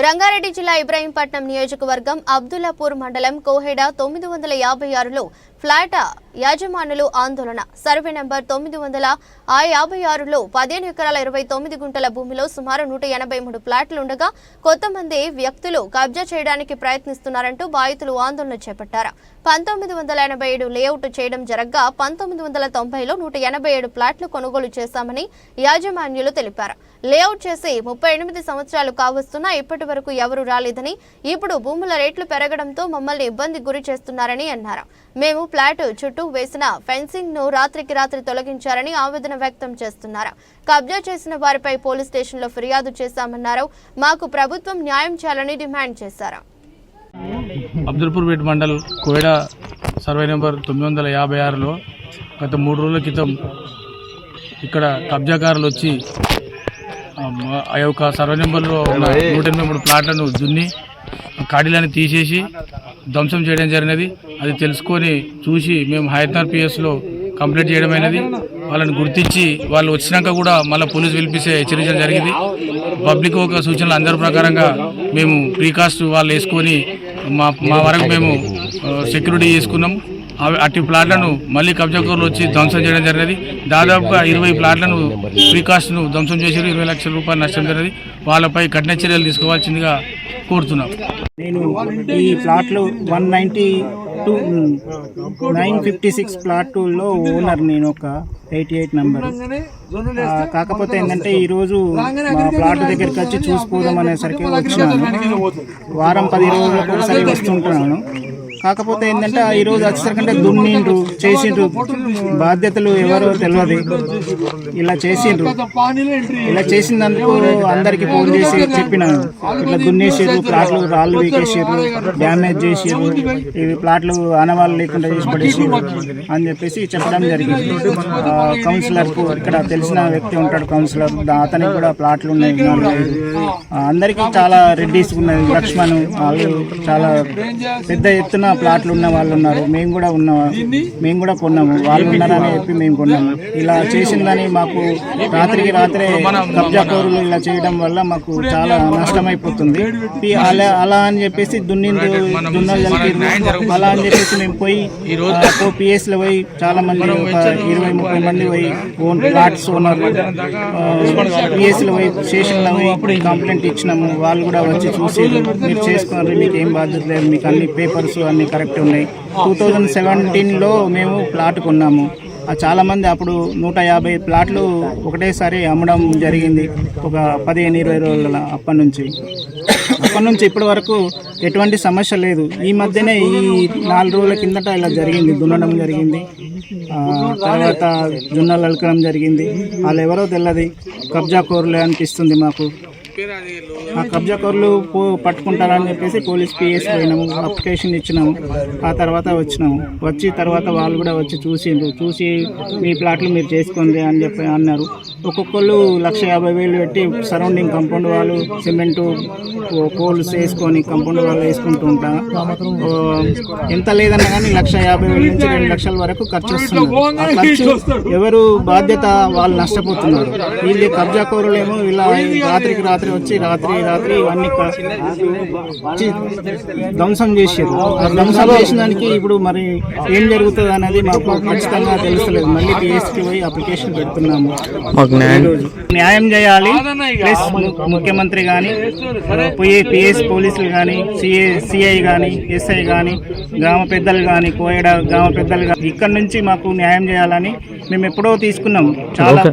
రంగారెడ్డి జిల్లా ఇబ్రాహీంపట్నం నియోజకవర్గం అబ్దుల్లాపూర్ మండలం కోహెడ తొమ్మిది వందల యాభై ఆరులో ఫ్లాట్ యాజమానులు ఆందోళన. సర్వే నెంబర్ తొమ్మిది వందల ఆ యాభై ఆరులో పదిహేను ఎకరాల ఇరవై తొమ్మిది గుంటల భూమిలో సుమారు నూట ఎనభై మూడు ఫ్లాట్లు ఉండగా కొంతమంది వ్యక్తులు కబ్జా చేయడానికి ప్రయత్నిస్తున్నారంటూ బాధితులు ఆందోళన చేపట్టారు. పంతొమ్మిది వందల ఎనభై ఏడు లేఅవుట్ చేయడం జరగ్గా పంతొమ్మిది వందల తొంభైలో నూట ఎనభై ఏడు ఫ్లాట్లు కొనుగోలు చేశామని యాజమాన్యులు తెలిపారు. లేఅవుట్ చేసి ముప్పై ఎనిమిది సంవత్సరాలు కావస్తున్నా ఇప్పటి వరకు ఎవరూ రాలేదని ఇప్పుడు భూముల రేట్లు పెరగడంతో మమ్మల్ని ఇబ్బంది గురి చేస్తున్నారని అన్నారు. మేము ఫ్లాట్ చుట్టూ వేసిన ఫెన్సింగ్ను రాత్రికి రాత్రి తొలగించారని ఆవేదన వ్యక్తం చేస్తున్నారు. కబ్జా చేసిన వారిపై పోలీస్ స్టేషన్లో ఫిర్యాదు చేశామన్నారు. మాకు ప్రభుత్వం న్యాయం చేయాలని డిమాండ్ చేశారు. అబ్దుల్పూర్పేట మండల్ కోయడా సర్వే నెంబర్ తొమ్మిది వందల యాభై ఆరులో గత మూడు రోజుల క్రితం ఇక్కడ కబ్జాకారులు వచ్చి ఆ యొక్క సర్వే నెంబర్లో ఉన్న నూట ఎనభై మూడు ప్లాట్లను దున్ని కాడీలను తీసేసి ధ్వంసం చేయడం జరిగినది. అది తెలుసుకొని చూసి మేము హైదరాబాద్ పిఎస్లో చేయడమైనది. వాళ్ళని గుర్తించి వాళ్ళు వచ్చినాక కూడా మళ్ళీ పోలీసు పిలిపిస్తే హెచ్చరించడం జరిగింది. పబ్లిక్ ఒక సూచనలు అందరి ప్రకారంగా మేము ప్రీకాస్ట్ వాళ్ళు వేసుకొని మా మా వరకు మేము సెక్యూరిటీ చేసుకున్నాం. అట్టి ప్లాట్లను మళ్ళీ కబ్జాకూరులు వచ్చి ధ్వంసం చేయడం జరిగినది. దాదాపుగా ఇరవై ప్లాట్లను ప్రీకాస్ట్ను ధ్వంసం చేసి ఇరవై లక్షల రూపాయలు నష్టం జరిగింది వాళ్ళపై కఠిన చర్యలు తీసుకోవాల్సిందిగా కోరుతున్నాం. నేను ఈ ప్లాట్లు one ninety two nine fifty six plot owner నేను ఒక ఎయిటీ ఎయిట్ నెంబర్. కాకపోతే ఏంటంటే ఈరోజు మా ప్లాట్ దగ్గరికి వచ్చి చూసుకోదాం అనేసరికి వచ్చినాను. వారం పది రోజులకు ఒకసారి వస్తుంటున్నాను. కాకపోతే ఏంటంటే ఈ రోజు వచ్చేసరికంటే దున్నిండ్రు చేసిండ్రు. బాధ్యతలు ఎవరో తెలియదు ఇలా చేసిండ్రు. ఇలా చేసినందుకు అందరికి ఫోన్ చేసి చెప్పినాను. ఇట్లా దున్నేసారు ప్లాట్లు రాళ్ళు వీకేసారు డ్యామేజ్ చేసారు ఇవి ప్లాట్లు ఆనవాళ్ళు లేకుండా చేసి పడేసారు అని చెప్పేసి చెప్పడం జరిగింది. ఆ, కౌన్సిలర్కు ఇక్కడ తెలిసిన వ్యక్తి ఉంటాడు కౌన్సిలర్. అతనికి కూడా ప్లాట్లు ఉన్నాయి అందరికీ చాలా రెడ్డిస్ ఉన్నాయి. లక్ష్మణ్ వాళ్ళు చాలా పెద్ద ఎత్తున ప్లాట్లు ఉన్న వాళ్ళు ఉన్నారు. మేము కూడా ఉన్నాము మేము కూడా కొన్నాము. వాళ్ళు ఉన్నారని చెప్పి మేము కొన్నాము. ఇలా చేసిందని మాకు రాత్రికి రాత్రే కబ్జా కోరులు ఇలా చేయడం వల్ల మాకు చాలా నష్టమైపోతుంది. అలా అలా అని చెప్పేసి దున్నింది దున్నలు జరిగింది అలా అని చెప్పేసి మేము పోయి పిఎస్లో పోయి చాలా మంది ఒక ఇరవై ముప్పై మంది పోయి ఓన్ ప్లాట్స్ ఓనర్ పిఎస్లో పోయి స్టేషన్లో పోయి కంప్లైంట్ ఇచ్చినాము. వాళ్ళు కూడా వచ్చి చూసి మీరు చేసుకున్నారు మీకు ఏం బాధ్యత లేదు. మీకు అన్ని పేపర్స్ అన్ని కరెక్ట్ ఉన్నాయి. టూ థౌజండ్ సెవెంటీన్లో మేము ప్లాట్ కొన్నాము. చాలామంది అప్పుడు నూట యాభై ప్లాట్లు ఒకటేసారి అమ్మడం జరిగింది. ఒక పదిహేను ఇరవై రోజుల అప్పటి నుంచి. అప్పటి నుంచి ఇప్పటి వరకు ఎటువంటి సమస్య లేదు. ఈ మధ్యనే ఈ నాలుగు రోజుల కిందట ఇలా జరిగింది. దున్నడం జరిగింది. తర్వాత జున్నలు అలకడం జరిగింది. వాళ్ళు ఎవరో తెల్లది. కబ్జా కోరులే అనిపిస్తుంది మాకు. ఆ కబ్జాకర్లు పో పట్టుకుంటారని చెప్పేసి పోలీస్ పిఎస్ పోయినాము అప్లికేషన్ ఇచ్చినాము. ఆ తర్వాత వచ్చినాము. వచ్చి తర్వాత వాళ్ళు కూడా వచ్చి చూసిండ్రు. చూసి మీ ప్లాట్లు మీరు చేసుకోండి అని చెప్పి అన్నారు. ఒక్కొక్కళ్ళు లక్ష యాభై వేలు పెట్టి సరౌండింగ్ కంపౌండ్ వాళ్ళు సిమెంటు పోల్స్ వేసుకొని కంపౌండ్ వాళ్ళు వేసుకుంటూ ఉంటారు. ఎంత లేదన్నా కానీ లక్ష యాభై వేల నుంచి రెండు లక్షల వరకు ఖర్చు వస్తుంది. ఖర్చు ఎవరు బాధ్యత వాళ్ళు నష్టపోతున్నారు. వీళ్ళు కబ్జా కోరులేమో ఇలా రాత్రికి రాత్రి వచ్చి రాత్రి రాత్రి ఇవన్నీ ధ్వంసం చేసారు ఆ ధ్వంసం చేసిన దానికి ఇప్పుడు మరి ఏం జరుగుతుంది అనేది మాకు ఖచ్చితంగా తెలుస్తలేదు. మళ్ళీ పిఎస్కి పోయి అప్లికేషన్ పెడుతున్నాము. ఈరోజు. న్యాయం చేయాలి. ప్లస్ ముఖ్యమంత్రి కానీ పోయి పిఎస్ పోలీసులు కానీ సిఏ సిఐ కానీ ఎస్ఐ కానీ గ్రామ పెద్దలు కానీ కోయడ గ్రామ పెద్దలు కానీ ఇక్కడ నుంచి మాకు న్యాయం చేయాలని మేము ఎప్పుడో తీసుకున్నాం చాలా